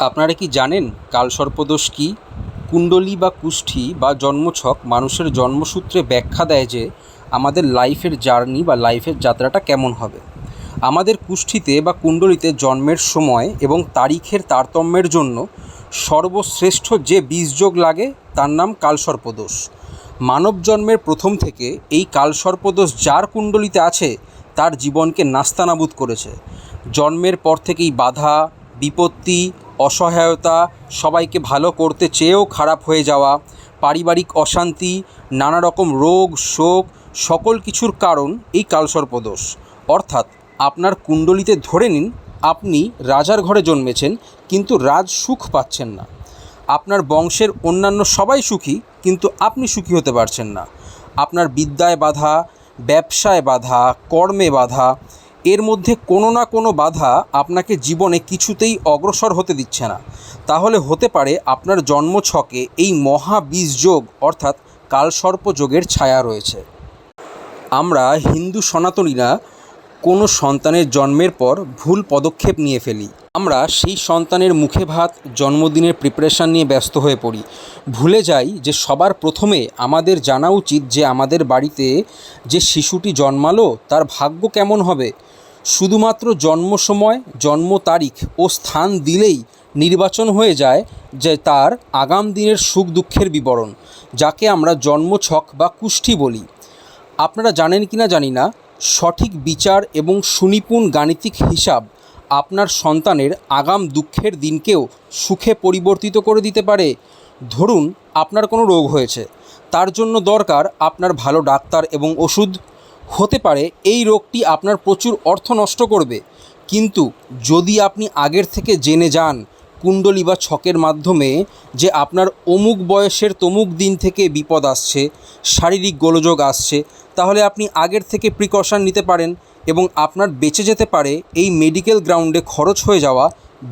আপনারা কি জানেন কালসর্পদোষ কী? কুণ্ডলী বা কুষ্ঠী বা জন্মছক মানুষের জন্মসূত্রে ব্যাখ্যা দেয় যে আমাদের লাইফের জার্নি বা লাইফের যাত্রাটা কেমন হবে। আমাদের কুষ্ঠীতে বা কুণ্ডলিতে জন্মের সময় এবং তারিখের তারতম্যের জন্য সর্বশ্রেষ্ঠ যে বীজযোগ লাগে তার নাম কালসর্পদোষ মানব জন্মের প্রথম থেকে এই কালসর্পদোষ যার কুণ্ডলিতে আছে তার জীবনকে নাস্তানাবুদ করেছে। জন্মের পর থেকেই বাধা, বিপত্তি অসহায়তা, সবাইকে ভালো করতে চেয়েও খারাপ হয়ে যাওয়া, পারিবারিক অশান্তি নানা রকম রোগ, শোক, সকল কিছুর কারণ এই কালসর্পদোষ অর্থাৎ আপনার কুণ্ডলিতে ধরে নিন, আপনি রাজার ঘরে জন্মেছেন, কিন্তু রাজ সুখ পাচ্ছেন না। আপনার বংশের অন্যান্য সবাই সুখী, কিন্তু আপনি সুখী হতে পারছেন না। আপনার বিদ্যায় বাধা, ব্যবসায় বাধা, কর্মে বাধা এর মধ্যে কোনো না কোনো বাধা আপনাকে জীবনে কিছুতেই অগ্রসর হতে দিচ্ছে না। তাহলে হতে পারে আপনার জন্ম ছকে এই মহাবীজ যোগ অর্থাৎ কালসর্প যোগের ছায়া রয়েছে। আমরা হিন্দু সনাতনীরা কোনো সন্তানের জন্মের পর ভুল পদক্ষেপ নিয়ে ফেলি। আমরা সেই সন্তানের মুখে ভাত, জন্মদিনের প্রিপারেশান নিয়ে ব্যস্ত হয়ে পড়ি। ভুলে যাই যে সবার প্রথমে আমাদের জানা উচিত যে আমাদের বাড়িতে যে শিশুটি জন্মালো, তার ভাগ্য কেমন হবে? শুধুমাত্র জন্ম সময় জন্ম তারিখ ও স্থান দিলেই নির্বাচন হয়ে যায় যে তার আগাম দিনের সুখ দুঃখের বিবরণ, যাকে আমরা জন্মছক বা কুষ্ঠি বলি। আপনারা জানেন কি না জানি না, সঠিক বিচার এবং সুনিপুণ গাণিতিক হিসাব আপনার সন্তানের আগাম দুঃখের দিনকেও সুখে পরিবর্তিত করে দিতে পারে। ধরুন, আপনার কোনো রোগ হয়েছে, তার জন্য দরকার আপনার ভালো ডাক্তার এবং ওষুধ হতে পারে এই রোগটি আপনার প্রচুর অর্থ নষ্ট করবে। কিন্তু যদি আপনি আগের থেকে জেনে যান কুণ্ডলী বা ছকের মাধ্যমে যে আপনার অমুক বয়সের তমুক দিন থেকে বিপদ আসছে, শারীরিক গোলযোগ আসছে, তাহলে আপনি আগের থেকে প্রিকশন নিতে পারেন এবং আপনার বেঁচে যেতে পারে এই মেডিকেল গ্রাউন্ডে খরচ হয়ে যাওয়া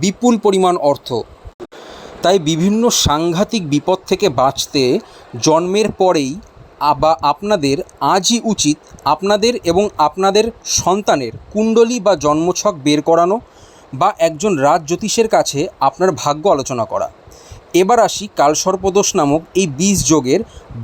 বিপুল পরিমাণ অর্থ। তাই বিভিন্ন সাংঘাতিক বিপদ থেকে বাঁচতে জন্মের পরেই বা আপনাদের আজই উচিত আপনাদের এবং আপনাদের সন্তানের কুণ্ডলী বা জন্মছক বের করানো বা একজন রাজ জ্যোতিষের কাছে আপনার ভাগ্য আলোচনা করা। এবার আসি কালসর্পদোষ নামক এই বীজ যোগের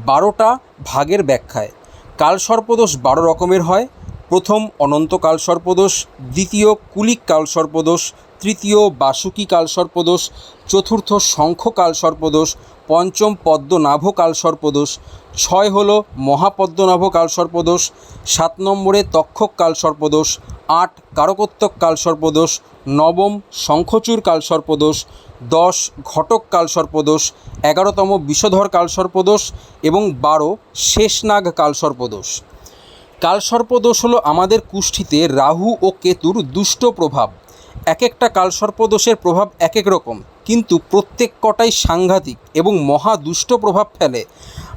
বারোটা ভাগের ব্যাখ্যায়। কালসর্পদোষ বারো রকমের হয়। প্রথম অনন্ত কালসর্পদোষ, দ্বিতীয় কুলিক কালসর্পদোষ তৃতীয় বাসুকি কালসর্পদোষ, চতুর্থ শঙ্খ কালসর্পদোষ, পঞ্চম পদ্মনাভ কালসর্পদোষ, ছয় হলো মহাপদ্মনাভ কালসর্পদোষ, সাত নম্বরে তক্ষক কালসর্পদোষ, আট কারকোত্তক কালসর্পদোষ, নবম শঙ্খচূড় কালসর্পদোষ, দশ ঘটক কালসর্পদোষ, এগারোতম বিষধর কালসর্পদোষ এবং বারো শেষনাগ কালসর্পদোষ। কালসর্পদোষ হলো আমাদের কুষ্ঠিতে রাহু ও কেতুর দুষ্ট প্রভাব। এক একটা কালসর্পদোষের প্রভাব এক এক রকম। কিন্তু প্রত্যেক কটাই সাংঘাতিক এবং মহা দুষ্ট প্রভাব ফেলে।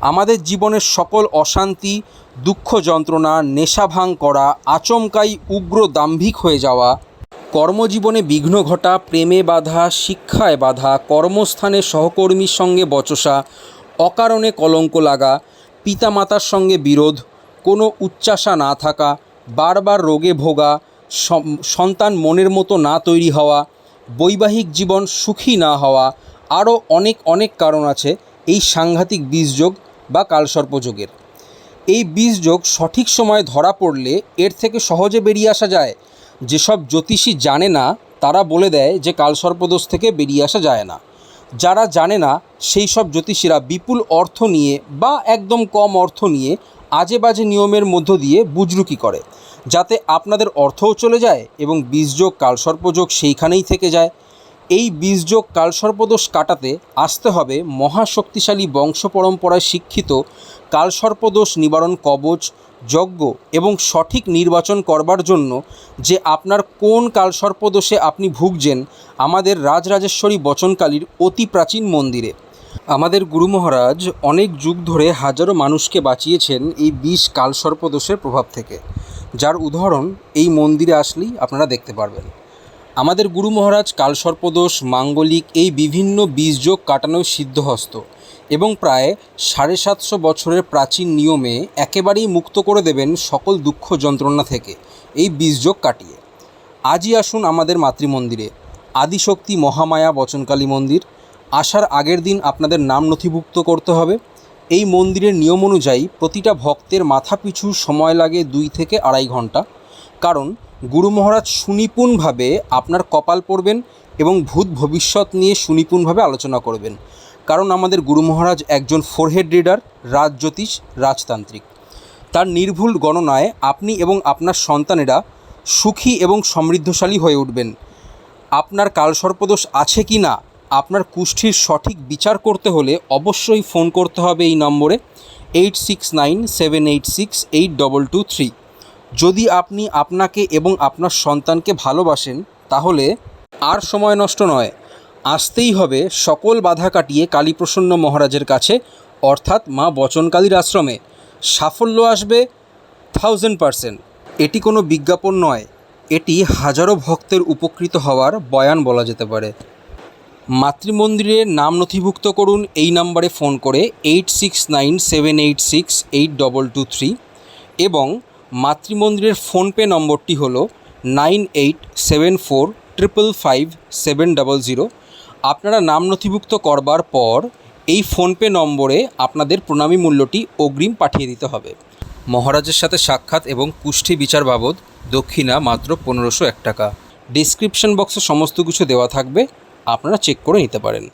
আমাদের জীবনের সকল অশান্তি, দুঃখ যন্ত্রণা, নেশা ভাঙ করা, আচমকাই উগ্র দাম্ভিক হয়ে যাওয়া, কর্মজীবনে বিঘ্ন ঘটা, প্রেমে বাধা, শিক্ষায় বাধা, কর্মস্থানে সহকর্মীর সঙ্গে বচসা, অকারণে কলঙ্ক লাগা, পিতামাতার সঙ্গে বিরোধ, কোনো উচ্চাসা না থাকা, বারবার রোগে ভোগা সন্তান মনের মতো না তৈরি হওয়া, বৈবাহিক জীবন সুখী না হওয়া আরও অনেক অনেক কারণ আছে এই সাংঘাতিক বীজযোগ বা কালসর্পযোগের এই বীজযোগ সঠিক সময়ে ধরা পড়লে এর থেকে সহজে বেরিয়ে আসা যায়। যেসব জ্যোতিষী জানে না, তারা বলে দেয় যে কালসর্পদোষ থেকে বেরিয়ে আসা যায় না। যারা জানে না, সেই সব জ্যোতিষীরা বিপুল অর্থ নিয়ে বা একদম কম অর্থ নিয়ে আজে বাজে নিয়মের মধ্য দিয়ে বুজরুকি করে, যাতে আপনাদের অর্থও চলে যায় এবং বীজযোগ কালসর্পযোগ সেইখানেই থেকে যায়। এই বীজযোগ কালসর্পদোষ কাটাতে আসতে হবে মহাশক্তিশালী বংশ পরম্পরায় শিক্ষিত, কালসর্পদোষ নিবারণ কবচ, যজ্ঞ এবং সঠিক নির্বাচন করবার জন্য যে আপনার কোন কালসর্পদোষে আপনি ভুগছেন, আমাদের রাজরাজেশ্বরী বচনকালীর অতি প্রাচীন মন্দিরে। আমাদের গুরু মহারাজ অনেক যুগ ধরে হাজারো মানুষকে বাঁচিয়েছেন এই বিষ কালসর্পদোষের প্রভাব থেকে। যার উদাহরণ এই মন্দিরে আসলেই আপনারা দেখতে পারবেন। আমাদের গুরু মহারাজ কালসর্পদোষ মাঙ্গলিক এই বিভিন্ন বীজযোগ কাটানো সিদ্ধহস্ত এবং প্রায় সাড়ে সাতশো বছরের প্রাচীন নিয়মে একেবারেই মুক্ত করে দেবেন সকল দুঃখ যন্ত্রণা থেকে এই বীজযোগ কাটিয়ে। আজই আসুন আমাদের মাতৃমন্দিরে। আদিশক্তি মহামায়া বচনকালী মন্দির আসার আগের দিন আপনাদের নাম নথিভুক্ত করতে হবে। এই মন্দিরের নিয়ম অনুযায়ী প্রতিটা ভক্তের মাথাপিছু সময় লাগে দুই থেকে আড়াই ঘণ্টা। কারণ গুরু মহারাজ সুনিপুণভাবে আপনার কপাল পড়বেন এবং ভূত ভবিষ্যৎ নিয়ে সুনিপুণভাবে আলোচনা করবেন। কারণ আমাদের গুরু মহারাজ একজন ফোরহেড রিডার রাজজ্যোতিষ রাজতান্ত্রিক। তার নির্ভুল গণনায় আপনি এবং আপনার সন্তানেরা সুখী এবং সমৃদ্ধশালী হয়ে উঠবেন। আপনার কালসর্পদোষ আছে কি না আপনার কুষ্ঠির সঠিক বিচার করতে হলে অবশ্যই ফোন করতে হবে এই নম্বরে eight six nine seven eight six eight double two three. যদি আপনি আপনাকে এবং আপনার সন্তানকে ভালোবাসেন, তাহলে আর সময় নষ্ট নয়, আসতেই হবে সকল বাধা কাটিয়ে কালীপ্রসন্ন মহারাজের কাছে, অর্থাৎ মা বচনকালীর আশ্রমে। সাফল্য আসবে থাউজেন্ড পারসেন্ট এটি কোনো বিজ্ঞাপন নয়, এটি হাজারো ভক্তের উপকৃত হওয়ার বয়ান বলা যেতে পারে। মাতৃমন্দিরে নাম নথিভুক্ত করুন এই নম্বরে ফোন করে eight six nine seven eight six eight double two three এবং মাতৃমন্দিরের ফোনপে নম্বরটি হলো nine eight seven four triple five seven double zero. আপনারা নাম নথিভুক্ত করবার পর এই ফোনপে নম্বরে আপনাদের প্রণামী মূল্যটি অগ্রিম পাঠিয়ে দিতে হবে। মহারাজের সাথে সাক্ষাৎ এবং কুষ্ঠি বিচার বাবদ দক্ষিণা মাত্র পনেরোশো এক টাকা। ডিসক্রিপশন বক্সে সমস্ত কিছু দেওয়া থাকবে। আপনারা চেক করে নিতে পারেন।